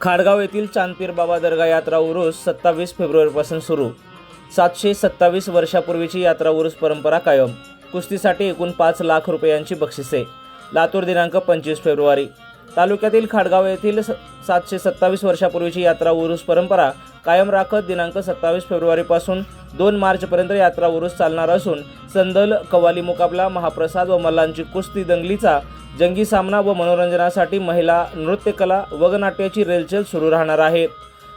खाडगाव येथील चांदपीर बाबा दर्गा यात्रा उरूस सत्तावीस फेब्रुवारीपासून सुरू. सातशे सत्तावीस वर्षापूर्वीची यात्रा उरूस परंपरा कायम. कुस्तीसाठी एकूण पाच लाख रुपयांची बक्षिसे. लातूर दिनांक पंचवीस फेब्रुवारी. तालुक्यातील खाडगाव येथील स- सातशे सत्तावीस वर्षापूर्वीची यात्रा उरूस परंपरा कायम राखत दिनांक सत्तावीस फेब्रुवारीपासून दोन मार्चपर्यंत यात्रा उरूस चालणार असून संदल कवाली मुकाबला महाप्रसाद व मल्लांची कुस्ती दंगलीचा जंगी सामना व मनोरंजनासाठी महिला नृत्यकला वगनाट्याची रेलचेल सुरू राहणार आहे.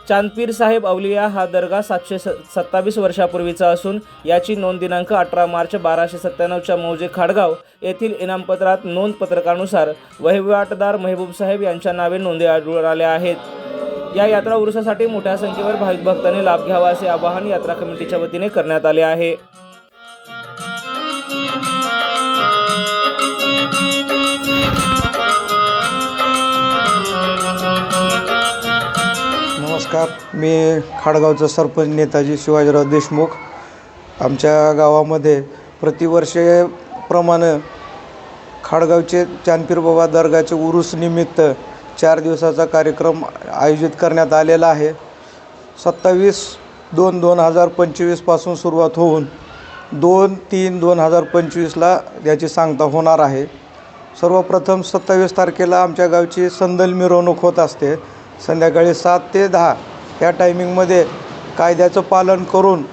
चांदपीर साहेब अवलिया हा दर्गा सातशे स सत्तावीस वर्षापूर्वीचा असून याची नोंद दिनांक अठरा मार्च बाराशे सत्त्याण्णवच्या मौजे खाडगाव येथील इनामपत्रात नोंद पत्रकानुसार वहिवाटदार महबूब साहेब यांच्या नावे नोंदी आढळून आल्या आहेत. या यात्रा उरुसासाठी मोठ्या संख्येवर भाविक भक्तांनी लाभ घ्यावा असे आवाहन यात्रा कमिटीच्या वतीने करण्यात आले आहे. नमस्कार. मी खाडगावचा सरपंच नेताजी शिवाजीराव देशमुख. आमच्या गावामध्ये प्रतिवर्षेप्रमाणे खाडगावचे चांदपीरबाबा दर्गाचे उरूसनिमित्त चार दिवसाचा कार्यक्रम आयोजित करण्यात आलेला आहे. सत्तावीस दोन दोन हजार पंचवीसपासून सुरुवात होऊन दोन तीन दोन हजार पंचवीसला याची सांगता होणार आहे. सर्वप्रथम सत्तावीस तारखेला आमच्या गावची संदल मिरवणूक होत असते. संध्याकाळी सात ते दहा या टायमिंगमध्ये कायद्याचं पालन करून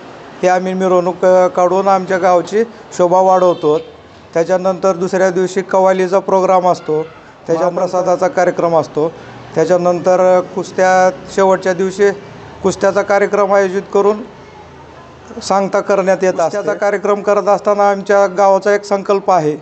हे आम्ही मिरवणूक काढून आमच्या गावची शोभा वाढवतो. त्याच्यानंतर दुसऱ्या दिवशी कवालीचा प्रोग्राम असतो. त्याच्या प्रसादाचा कार्यक्रम असतो. त्याच्यानंतर कुस्त्या शेवटच्या दिवशी कुस्त्याचा कार्यक्रम आयोजित करून सांगता करण्यात येत असते. त्याचा कार्यक्रम करत असताना आमच्या गावाचा एक संकल्प आहे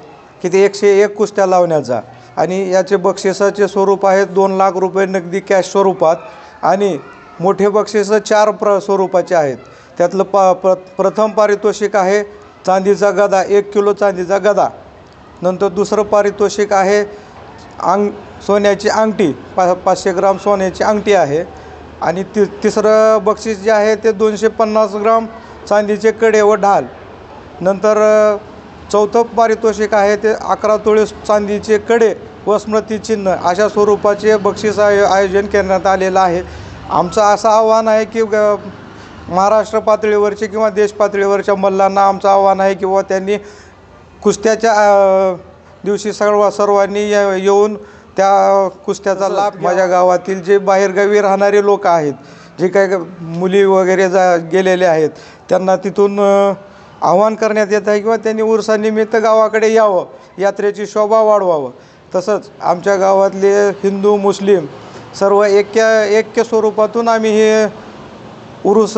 की ते एकशे एक कुस्त्या लावण्याचा. आणि याचे बक्षिसाचे स्वरूप आहेत दोन लाख रुपये नगदी कॅश स्वरूपात आणि मोठे बक्षिसं चार प्र स्वरूपाचे आहेत. त्यातलं पा प्र प्रथम पारितोषिक आहे चांदीचा गदा एक किलो चांदीचा गदा. नंतर दुसरं पारितोषिक आहे अंग सोन्याची अंगठी पा पाचशे ग्राम सोन्याची अंगठी आहे. आणि ति तिसरं बक्षीस जे आहे ते दोनशे पन्नास ग्राम चांदीचे कडे व ढाल. नंतर चौथं पारितोषिक आहे ते अकरा तोळे चांदीचे कडे व स्मृतिचिन्ह अशा स्वरूपाचे बक्षीस आयो आयोजन करण्यात आलेलं आहे. आमचं असं आव्हान आहे की ग- महाराष्ट्र पातळीवरचे किंवा देश पातळीवरच्या मल्लांना आमचं आव्हान आहे किंवा त्यांनी कुस्त्याच्या दिवशी सर्व सर्वांनी ये- येऊन त्या कुस्त्याचा लाभ माझ्या गावातील जे बाहेरगावी राहणारे लोक आहेत जे काही मुली वगैरे जा गेलेले आहेत त्यांना तिथून आव्हान करण्यात येत आहे किंवा त्यांनी उरसानिमित्त गावाकडे यावं यात्रेची शोभा वाढवावं. तसंच आमच्या गावातले हिंदू मुस्लिम सर्व ऐक्य ऐक्य स्वरूपातून आम्ही हे उरुस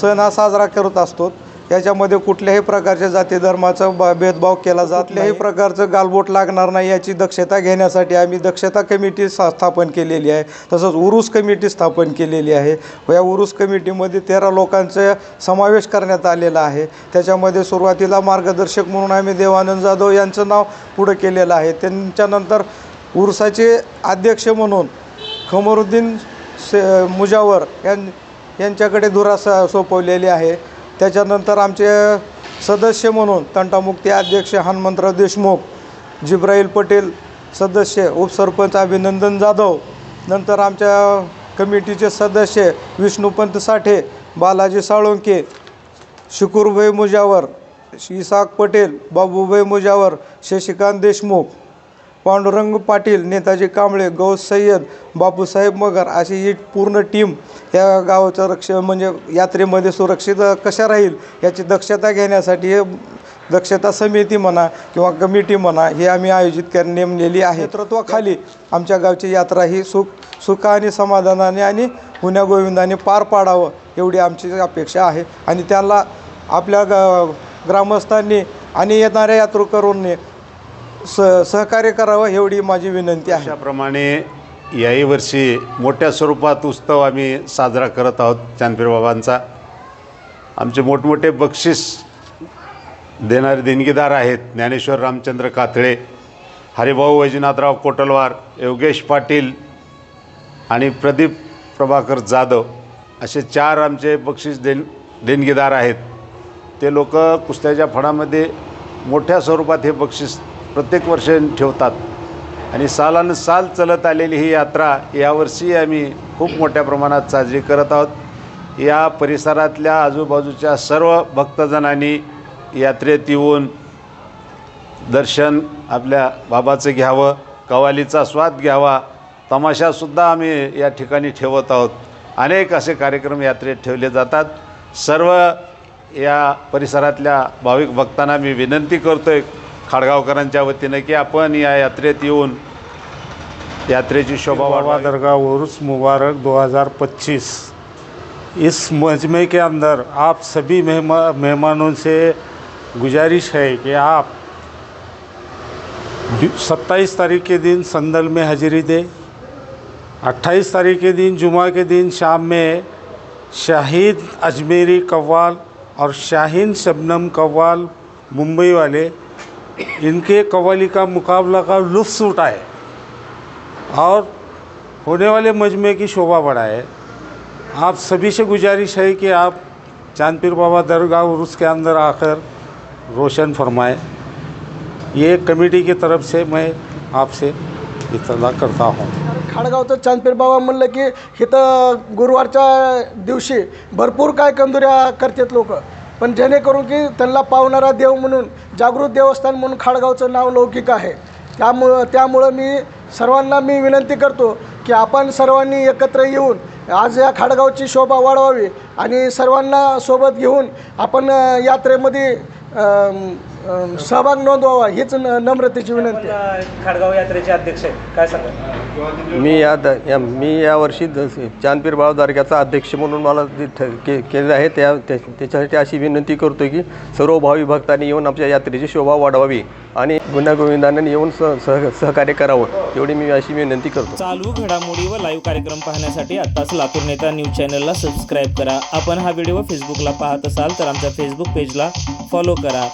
सण हा साजरा करत असतो. याच्यामध्ये कुठल्याही प्रकारच्या जाती धर्माचा ब भेदभाव केला जात कुठल्याही प्रकारचं गालबोट लागणार नाही याची दक्षता घेण्यासाठी आम्ही दक्षता कमिटी सा स्थापन केलेली आहे. तसंच उरूस कमिटी स्थापन केलेली आहे. व या उरूस कमिटीमध्ये तेरा लोकांचा समावेश करण्यात आलेला आहे. त्याच्यामध्ये सुरुवातीला मार्गदर्शक म्हणून आम्ही देवानंद जाधव यांचं नाव पुढं केलेलं आहे. त्यांच्यानंतर उरुसाचे अध्यक्ष म्हणून खमरुद्दीन से मुजावर यां यांच्याकडे धुरा स सोपवलेली आहे. त्याच्यानंतर आमचे सदस्य म्हणून तंटामुक्ती अध्यक्ष हनुमंतराव देशमुख जिब्राईल पटेल सदस्य उपसरपंच अभिनंदन जाधव नंतर आमच्या कमिटीचे सदस्य विष्णुपंत साठे बालाजी साळुंके शुकूरभाई मुजावर इसाक पटेल बाबूभाई मुजावर शशिकांत देशमुख पांडुरंग पाटील नेताजी कांबळे गौ सय्यद बापूसाहेब मगर अशी ही पूर्ण टीम या गावाचं रक्ष म्हणजे यात्रेमध्ये सुरक्षित कशा राहील याची दक्षता घेण्यासाठी हे दक्षता समिती म्हणा किंवा कमिटी म्हणा हे आम्ही आयोजित कर नेमलेली आहे. नेतृत्वाखाली आमच्या गावची यात्रा ही सुख सुख आणि समाधानाने आणि गुण्यागोविंदाने पार पाडावं एवढी आमची अपेक्षा आहे. आणि त्याला आपल्या ग ग्रामस्थांनी आणि येणाऱ्या यात्रेकरूंनी स सहकार्य करावं एवढी माझी विनंती आहे. अशाप्रमाणे याही वर्षी मोठ्या स्वरूपात उत्सव आम्ही साजरा करत आहोत चांदपीर बाबांचा. आमचे मोठमोठे बक्षीस देणारे देणगीदार आहेत ज्ञानेश्वर रामचंद्र कातळे हरिभाऊ वैजनाथराव कोटलवार योगेश पाटील आणि प्रदीप प्रभाकर जाधव असे चार आमचे बक्षीस देण देणगीदार आहेत. ते लोक कुस्त्याच्या फळामध्ये मोठ्या स्वरूपात हे बक्षीस प्रत्येक वर्ष ठेवतात. आणि सालानं साल चलत आलेली ही यात्रा यावर्षी आम्ही खूप मोठ्या प्रमाणात साजरी करत आहोत. या परिसरातल्या आजूबाजूच्या सर्व भक्तजनांनी यात्रेत येऊन दर्शन आपल्या बाबाचं घ्यावं कवालीचा स्वाद घ्यावा तमाशासुद्धा आम्ही या ठिकाणी ठेवत आहोत. अनेक असे कार्यक्रम यात्रेत ठेवले जातात. सर्व या परिसरातल्या भाविक भक्तांना मी विनंती करतो आहे खाडगावकरांच्या वतीनं की आपण या यात्रेत येऊन यात्रेची शोभा बाबा दरगाह उर्स मुबारक 2025 इस मजमे के अंदर आप सभी मेहमा मेहमानों से गुजारिश है कि आप सत्ताईस तारीख के दिन संदल में हाजिरी दें। अट्ठाईस तारीख के दिन जुमा के दिन शाम में शाहिद अजमेरी कव्वाल और शाहीन शबनम कव्वाल मुंबई वाले इनके कवाली का मुकाबला का लुत्फ़ उठाए और होने वाले मजमे की शोभा बढ़ाए आप सभी से गुजारिश है कि आप चांदपीर बाबा दरगाह और उसके अंदर आकर रोशन फरमाएँ। ये कमेटी की तरफ़ से मैं आपसे इतला करता हूँ। खाडगावचं चांदपीर बाबा म्हणलं की इथं गुरुवारच्या दिवशी भरपूर काय कंदुऱ्या करतात लोक। पण जेणेकरून की त्यांना पावणारा देव म्हणून जागृत देवस्थान म्हणून खाडगावचं नाव लौकिक आहे. त्यामुळं त्यामुळं मी सर्वांना मी विनंती करतो की आपण सर्वांनी एकत्र येऊन आज या खाडगावची शोभा वाढवावी आणि सर्वांना सोबत घेऊन आपण यात्रेमध्ये सहभाग नोंदवावा हीच न- नम्रतेची विनंती. आहे खाडगाव यात्रेचे अध्यक्ष आहेत. काय सांगा मी या द या मी यावर्षी द चांदपीर बाबा दर्ग्याचा अध्यक्ष म्हणून मला ते ठ के केलेलं आहे त्या त्या- त्याच्यासाठी अशी विनंती करतो की सर्व भावी भक्तांनी येऊन आमच्या यात्रेची शोभा वाढवावी आणि गुण्यागोविंदाने येऊन सह सह सहकार्य करावं एवढी मी अशी विनंती करतो. चालू घडामोडी व लाईव्ह कार्यक्रम पाहण्यासाठी आत्ताच लातूर नेता न्यूज चॅनलला सबस्क्राईब करा. आपण हा व्हिडिओ फेसबुकला पाहत असाल तर आमच्या फेसबुक पेजला फॉलो करा.